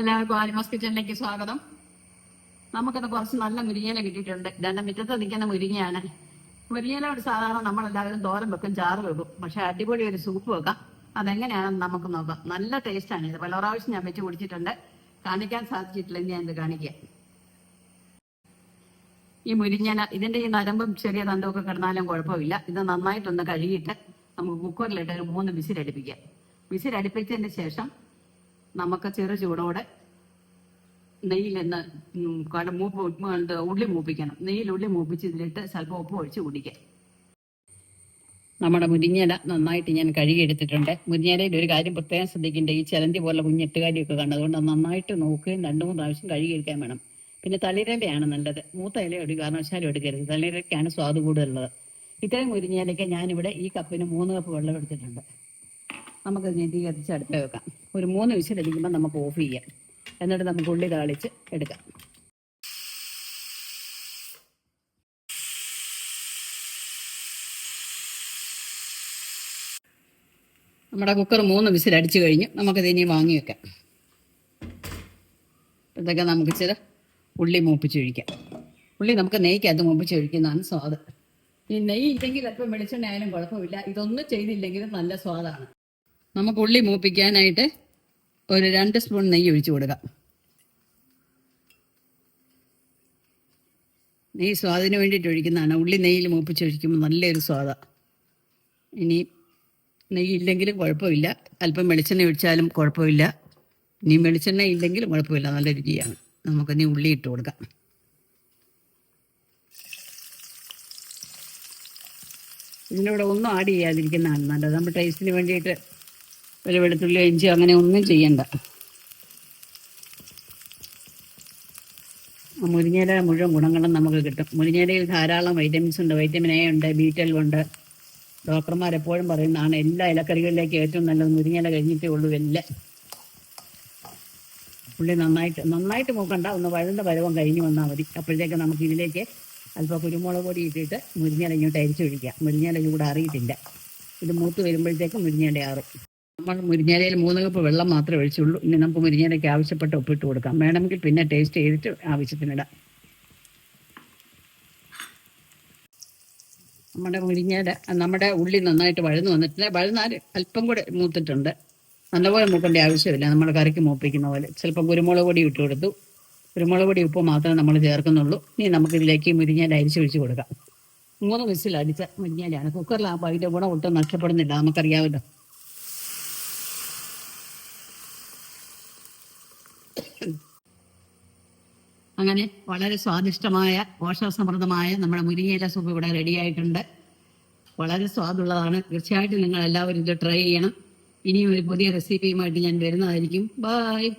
എല്ലാവർക്കും ആലിമോസ് കിച്ചണിലേക്ക് സ്വാഗതം. നമുക്കത് കുറച്ച് നല്ല മുരിങ്ങയില കിട്ടിയിട്ടുണ്ട്. ഇതാണ്ട് മുറ്റത്ത് നിൽക്കുന്ന മുരിങ്ങയാണ്. മുരിങ്ങയിലോട് സാധാരണ നമ്മളെല്ലാവരും തോരൻ വെക്കും ചാറ് വെക്കും. പക്ഷെ അടിപൊളി ഒരു സൂപ്പ് വെക്കാം. അതെങ്ങനെയാണെന്ന് നമുക്ക് നോക്കാം. നല്ല ടേസ്റ്റാണ് ഇത്. പല പ്രാവശ്യം ഞാൻ വെച്ച് കുടിച്ചിട്ടുണ്ട്. കാണിക്കാൻ സാധിച്ചിട്ടില്ലെങ്കിൽ ഞാൻ ഇത് കാണിക്കാം. ഈ മുരിങ്ങന ഇതിന്റെ ഈ നരമ്പും ചെറിയ തണ്ടൊക്കെ കിടന്നാലും കുഴപ്പമില്ല. ഇത് നന്നായിട്ടൊന്ന് കഴുകിയിട്ട് നമുക്ക് കുക്കറിലിട്ട് ഒരു മൂന്ന് വിസിലടുപ്പിക്കാം. വിസിലടുപ്പിച്ചതിന് ശേഷം നമുക്ക് ചെറു ചൂടോടെ നെയ്യിലെന്ന് കട മൂപ്പ് ഉള്ളി മൂപ്പിക്കണം. നെയ്യിൽ ഉള്ളി മൂപ്പിച്ച് ഇതിലിട്ട് സ്വല്പം ഉപ്പ് ഒഴിച്ച് കുടിക്കാം. നമ്മുടെ മുരിങ്ങയില നന്നായിട്ട് ഞാൻ കഴുകിയെടുത്തിട്ടുണ്ട്. മുരിങ്ങയിലയിൽ ഒരു കാര്യം പ്രത്യേകം ശ്രദ്ധിക്കേണ്ട ഈ ചിലന്തി പോലെ കുഞ്ഞെട്ടുകാരിയൊക്കെ കണ്ടതുകൊണ്ട് നന്നായിട്ട് നോക്കുകയും രണ്ടു മൂന്ന് പ്രാവശ്യം കഴുകിയെടുക്കാൻ വേണം. പിന്നെ തളിരയിലയാണ് നല്ലത്. മൂത്ത ഇല ഒരു കാരണവശാലും എടുക്കരുത്. തളിരക്കാണ് സ്വാദ് കൂടുതലുള്ളത്. ഇത്രയും മുരിങ്ങയിലയ്ക്ക് ഞാനിവിടെ ഈ കപ്പിന് മൂന്ന് കപ്പ് വെള്ളം എടുത്തിട്ടുണ്ട്. നമുക്ക് നീതീകരിച്ച് അടുത്ത് വെക്കാം. ഒരു മൂന്ന് വിസിലടിക്കുമ്പോൾ നമുക്ക് ഓഫ് ചെയ്യാം. എന്നിട്ട് നമുക്ക് ഉള്ളി താളിച്ച് എടുക്കാം. നമ്മുടെ കുക്കർ മൂന്ന് വിസിൽ അടിച്ചു കഴിഞ്ഞ്. നമുക്കത് ഇനി വാങ്ങി വെക്കാം. ഇതൊക്കെ നമുക്ക് ചില ഉള്ളി മൂപ്പിച്ചൊഴിക്കാം ഉള്ളി നമുക്ക് നെയ്ക്കകത്ത് മൂപ്പിച്ചൊഴിക്കുന്നതാണ് സ്വാദ്. ഈ നെയ്യ് ഇല്ലെങ്കിൽ അപ്പം വെളിച്ചെണ്ണ ആയാലും കുഴപ്പമില്ല. ഇതൊന്നും ചെയ്തില്ലെങ്കിലും നല്ല സ്വാദാണ്. നമുക്ക് ഉള്ളി മൂപ്പിക്കാനായിട്ട് ഒരു രണ്ട് സ്പൂൺ നെയ്യ് ഒഴിച്ചു കൊടുക്കാം നെയ്യ് സ്വാദിന് വേണ്ടിയിട്ട് ഒഴിക്കുന്നതാണ്. ഉള്ളി നെയ്യിൽ മൂപ്പിച്ചൊഴിക്കുമ്പോൾ നല്ലൊരു സ്വാദാണ് ഇനി നെയ്യ് ഇല്ലെങ്കിലും കുഴപ്പമില്ല. അല്പം വെളിച്ചെണ്ണ ഒഴിച്ചാലും കുഴപ്പമില്ല. ഇനി വെളിച്ചെണ്ണ ഇല്ലെങ്കിലും കുഴപ്പമില്ല. നല്ല രുചിയാണ്. നമുക്ക് ഇനി ഉള്ളി ഇട്ട് കൊടുക്കാം. ഇതിന്റെ കൂടെ ഒന്നും ആഡ് ചെയ്യാതിരിക്കുന്നതാണ് നല്ലത്. നമ്മുടെ ടേസ്റ്റിന് വേണ്ടിയിട്ട് ഒരു വെളുത്തുള്ളി ഇഞ്ചി അങ്ങനെ ഒന്നും ചെയ്യണ്ട. മുരിങ്ങയില മുഴുവൻ ഗുണങ്ങളും നമുക്ക് കിട്ടും. മുരിങ്ങയിലയിൽ ധാരാളം വൈറ്റമിൻസ് ഉണ്ട്. വൈറ്റമിൻ എ ഉണ്ട് ബി ട്വൽവ് ഉണ്ട്. ഡോക്ടർമാർ എപ്പോഴും പറയുന്നതാണ് എല്ലാ ഇലക്കറികളിലേക്ക് ഏറ്റവും നല്ലത് മുരിങ്ങയില കഴിഞ്ഞിട്ടേ ഉള്ളൂ എല്ലാം. പുള്ളി നന്നായിട്ട് നന്നായിട്ട് മൂക്കണ്ട ഒന്ന് വഴുന്ന പരുവം കഴിഞ്ഞ് വന്നാൽ മതി. അപ്പോഴത്തേക്ക് നമുക്ക് ഇതിലേക്ക് അല്പം കുരുമുളക് പൊടി ഇട്ടിട്ട് മുരിങ്ങയില ഇങ്ങോട്ട് അരിച്ചൊഴിക്കാം. മുരിങ്ങയില ഇവിടെ അറിയിട്ടില്ല ഇത് മൂത്ത് വരുമ്പോഴത്തേക്ക് മുരിങ്ങയില ആറും. നമ്മൾ മുരിങ്ങയിലയിൽ മൂന്ന് കപ്പ് വെള്ളം മാത്രമേ ഒഴിച്ചുള്ളൂ. ഇനി നമുക്ക് മുരിങ്ങയിലയ്ക്ക് ആവശ്യപ്പെട്ട ഉപ്പിട്ട് കൊടുക്കാം. വേണമെങ്കിൽ പിന്നെ ടേസ്റ്റ് ചെയ്തിട്ട് ആവശ്യത്തിനിടാം നമ്മുടെ മുരിങ്ങയില നമ്മുടെ ഉള്ളി നന്നായിട്ട് വഴന്നു വന്നിട്ടുണ്ട്. വഴുന്നാൽ അല്പം കൂടെ മൂത്തിട്ടുണ്ട്. നല്ലപോലെ മൂക്കേണ്ട ആവശ്യമില്ല. നമ്മൾ കറിക്ക് മൂപ്പിക്കുന്ന പോലെ. ചിലപ്പോൾ കുരുമുളക് പൊടി ഇട്ട് കൊടുത്തു. കുരുമുളക് പൊടി ഉപ്പ് മാത്രമേ നമ്മൾ ചേർക്കുന്നുള്ളൂ. ഇനി നമുക്കിതിലേക്ക് മുരിങ്ങയില അരിച്ചൊഴിച്ച് കൊടുക്കാം. മൂന്ന് വിസിൽ അടിച്ച മുരിങ്ങയിലാണ് കുക്കറിലാകുമ്പോൾ അതിന്റെ ഗുണം ഒട്ടും നഷ്ടപ്പെടുന്നില്ല. നമുക്കറിയാമല്ലോ. അങ്ങനെ വളരെ സ്വാദിഷ്ടമായ പോഷകസമൃദ്ധമായ നമ്മുടെ മുരിങ്ങയില സൂപ്പ് ഇവിടെ റെഡിയായിട്ടുണ്ട് വളരെ സ്വാദുള്ളതാണ്. തീർച്ചയായിട്ടും നിങ്ങൾ എല്ലാവരും ഇത് ട്രൈ ചെയ്യണം. ഇനിയും ഒരു പുതിയ റെസിപ്പിയുമായിട്ട് ഞാൻ വരുന്നതായിരിക്കും. ബായ്